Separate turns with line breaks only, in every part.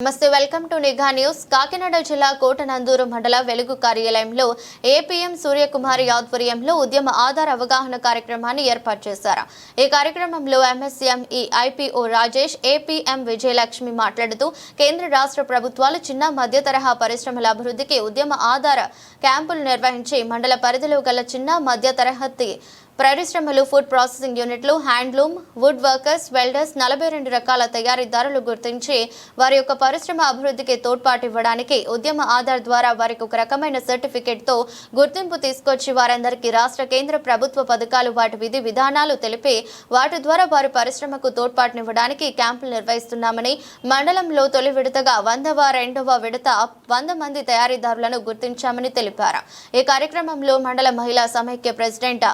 నమస్తే welcome to Nigha news. Kakinada జిల్లా కోటనందూరు మండల వెలుగు కార్యాలయంలో ఏపీఎం సూర్యకుమారి ఆధ్వర్యంలో ఉద్యమ ఆధార అవగాహన కార్యక్రమాన్ని ఏర్పాటు చేశారు. ఈ కార్యక్రమంలో ఎంఎస్ఎంఈ ఈ ఐపీఓ రాజేష్ ఏపీఎం విజయలక్ష్మి మాట్లాడుతూ కేంద్ర రాష్ట్ర ప్రభుత్వాలు చిన్న మధ్య తరహా పరిశ్రమల అభివృద్ధికి ఉద్యమ ఆధార క్యాంపులు నిర్వహించి మండల పరిధిలో గల చిన్న మధ్య తరహతి పరిశ్రమలు ఫుడ్ ప్రాసెసింగ్ యూనిట్లు హ్యాండ్లూమ్ వుడ్ వర్కర్స్ వెల్డర్స్ నలభై రెండు రకాల తయారీదారులు గుర్తించి వారి యొక్క పరిశ్రమ అభివృద్ధికి తోడ్పాటు ఇవ్వడానికి ఉద్యమ ఆధార్ ద్వారా వారికి ఒక రకమైన సర్టిఫికెట్తో గుర్తింపు తీసుకొచ్చి వారందరికీ రాష్ట్ర కేంద్ర ప్రభుత్వ పథకాలు వాటి విధి విధానాలు తెలిపి వాటి ద్వారా వారి పరిశ్రమకు తోడ్పాటునివ్వడానికి క్యాంపులు నిర్వహిస్తున్నామని మండలంలో తొలి విడతగా వందవ రెండవ విడత వంద మంది తయారీదారులను గుర్తించామని తెలిపారు. ఈ కార్యక్రమంలో మండల మహిళా సమైక్య ప్రెసిడెంట్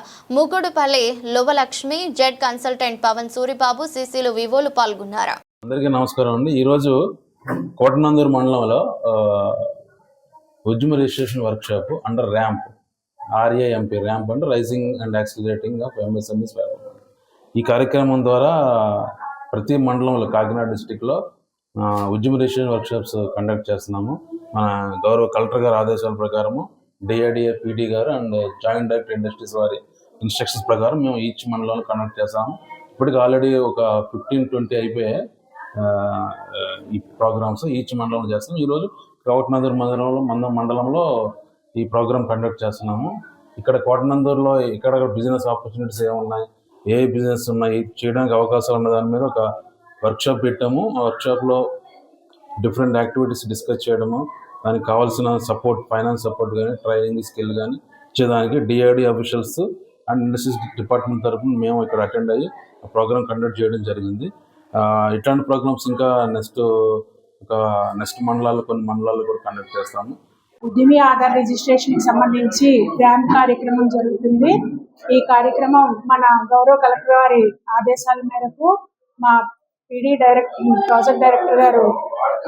ముగ్గుడుపల్లి లువలక్ష్మి జెడ్ కన్సల్టెంట్ పవన్ సూరిబాబు సిసిలు వివోలు పాల్గొన్నారు?
అందరికీ నమస్కారం అండి. ఈరోజు కోటనందూరు మండలంలో Udyam registration workshop under RAMP RAMP RAMP అంటే rising and accelerating of MSMEs ఈ కార్యక్రమం ద్వారా ప్రతి మండలంలో కాకినాడ డిస్టిక్లో ఉద్యమ రిజిస్ట్రేషన్ వర్క్షాప్స్ కండక్ట్ చేస్తున్నాము. మన గౌరవ కలెక్టర్ గారి ఆదేశాల ప్రకారము డిఆర్డిఏ పీడీ గారు అండ్ జాయింట్ డైరెక్టర్ ఇండస్ట్రీస్ వారి ఇన్స్ట్రక్షన్స్ ప్రకారం మేము ఈచ్ మండలంలో కండక్ట్ చేస్తాము. ఇప్పటికి ఆల్రెడీ ఒక ఫిఫ్టీన్ ట్వంటీ అయిపోయాయి. ఈ ప్రోగ్రామ్స్ ఈచ్ మండలంలో చేస్తాం ఈరోజు కోటనందూరు మండలంలో మంద మండలంలో ఈ ప్రోగ్రామ్ కండక్ట్ చేస్తున్నాము. ఇక్కడ కోటనందూరులో ఇక్కడ బిజినెస్ ఆపర్చునిటీస్ ఏమున్నాయి ఏ బిజినెస్ ఉన్నాయి? చేయడానికి అవకాశాలు ఉన్న దాని మీద ఒక వర్క్షాప్ పెట్టాము. ఆ వర్క్షాప్లో డిఫరెంట్ యాక్టివిటీస్ డిస్కస్ చేయడము. దానికి కావాల్సిన సపోర్ట్ ఫైనాన్స్ సపోర్ట్ కానీ ట్రైనింగ్ స్కిల్ కానీ ఇచ్చేదానికి DRD officials and industries department తరఫున మేము ఇక్కడ అటెండ్ అయ్యి ఆ ప్రోగ్రామ్ కండక్ట్ చేయడం జరిగింది. ఆ, ఇట్లాంటి ప్రోగ్రామ్స్ ఇంకా నెక్స్ట్ ఒక నెక్స్ట్ మండలాల్లో కొన్ని మండలాల్లో కూడా కండక్ట్ చేస్తాము.
ఉద్యమి ఆధార్ రిజిస్ట్రేషన్కి సంబంధించి ర్యాంప్ కార్యక్రమం జరుగుతుంది. ఈ కార్యక్రమం మన గౌరవ కలెక్టర్ గారి ఆదేశాల మేరకు మా పిడి డైరెక్ట్ ప్రాజెక్ట్ డైరెక్టర్ గారు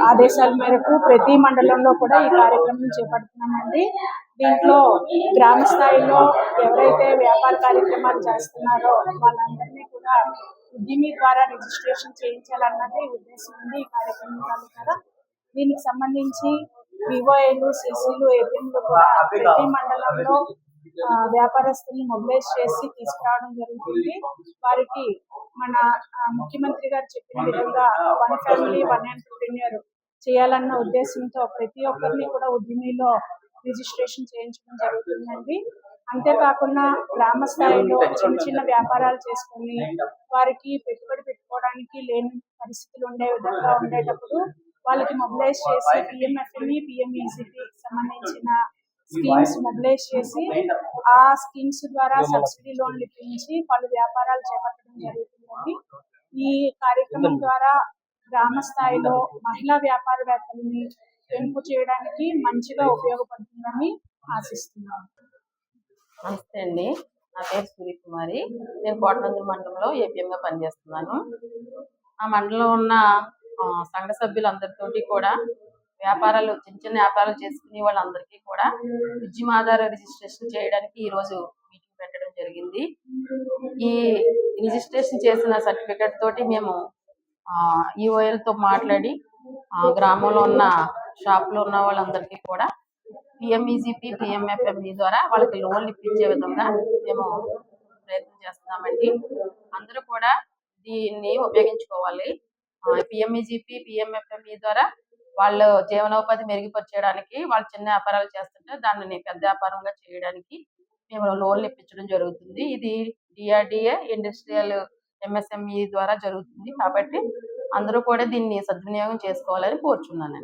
ఆదేశాల మేరకు ప్రతి మండలంలో కూడా ఈ కార్యక్రమం చేపడుతున్నామండి. దీంట్లో గ్రామ స్థాయిలో ఎవరైతే వ్యాపార కార్యక్రమాలు చేస్తున్నారో వాళ్ళందరినీ కూడా ఉద్యమి ద్వారా రిజిస్ట్రేషన్ చేయించాలన్నది ఉద్దేశం ఉంది ఈ కార్యక్రమం కదా. దీనికి సంబంధించి వివోఏలు సిసిలు ఏపీలు కూడా ప్రతి మండలంలో ఆ, వ్యాపారస్తుల్ని మొబిలైజ్ చేసి తీసుకురావడం జరుగుతుంది. వారికి మన ముఖ్యమంత్రి గారు చెప్పిన విధంగా వన్ ఫ్యామిలీ వన్ ఎంటర్ప్రీనియర్ చేయాలన్న ఉద్దేశంతో ప్రతి ఒక్కరిని కూడా ఉద్యమిలో రిజిస్ట్రేషన్ చేయించడం జరుగుతుందండి. అంతేకాకుండా గ్రామ స్థాయిలో చిన్న చిన్న వ్యాపారాలు చేసుకొని వారికి పెట్టుబడి పెట్టుకోవడానికి లేని పరిస్థితులు ఉండే విధంగా ఉండేటప్పుడు వాళ్ళకి మొబిలైజ్ చేసి పిఎంఎఫ్ఎంఈ పిఎంఈసికి సంబంధించిన స్కీమ్స్ మొబిలైజ్ చేసి ఆ స్కీమ్స్ ద్వారా సబ్సిడీ లోన్లు ఇప్పించి పలు వ్యాపారాలు చేపట్టడం జరుగుతుందండి. ఈ కార్యక్రమం ద్వారా గ్రామ స్థాయిలో మహిళా వ్యాపారవేత్తలని పెంపు చేయడానికి మంచిగా ఉపయోగపడుతుందని ఆశిస్తున్నాను.
నమస్తే అండి. నా పేరు సూర్యకుమారి. నేను కోటనందూరు మండలంలో ఏపీఎంగా పనిచేస్తున్నాను. ఆ మండలంలో ఉన్న సంఘ సభ్యులందరితోటి కూడా వ్యాపారాలు చిన్న చిన్న వ్యాపారాలు చేసుకునే వాళ్ళందరికీ కూడా ఉద్యమ ఆధార రిజిస్ట్రేషన్ చేయడానికి ఈరోజు మీటింగ్ పెట్టడం జరిగింది. ఈ రిజిస్ట్రేషన్ చేసిన సర్టిఫికెట్ తోటి మేము ఈఓఎల్తో మాట్లాడి ఆ, గ్రామంలో ఉన్న షాప్లో ఉన్న వాళ్ళందరికీ కూడా పిఎంఈజీపీ పిఎంఎఫ్ఎంఈ ద్వారా వాళ్ళకి లోన్లు ఇప్పించే విధంగా మేము ప్రయత్నం చేస్తున్నామండి. అందరూ కూడా దీన్ని ఉపయోగించుకోవాలి. పిఎంఈజీపీ పిఎంఎఫ్ఎంఈ ద్వారా వాళ్ళు జీవనోపాధి మెరుగుపరచడానికి వాళ్ళు చిన్న వ్యాపారాలు చేస్తుంటే దానిని పెద్ద వ్యాపారంగా చేయడానికి మేము లోన్లు ఇప్పించడం జరుగుతుంది. ఇది డిఆర్డిఏ ఇండస్ట్రియల్ ఎంఎస్ఎంఈ ద్వారా జరుగుతుంది కాబట్టి అందరూ కూడా దీన్ని సద్వినియోగం చేసుకోవాలని కోరుచున్నాను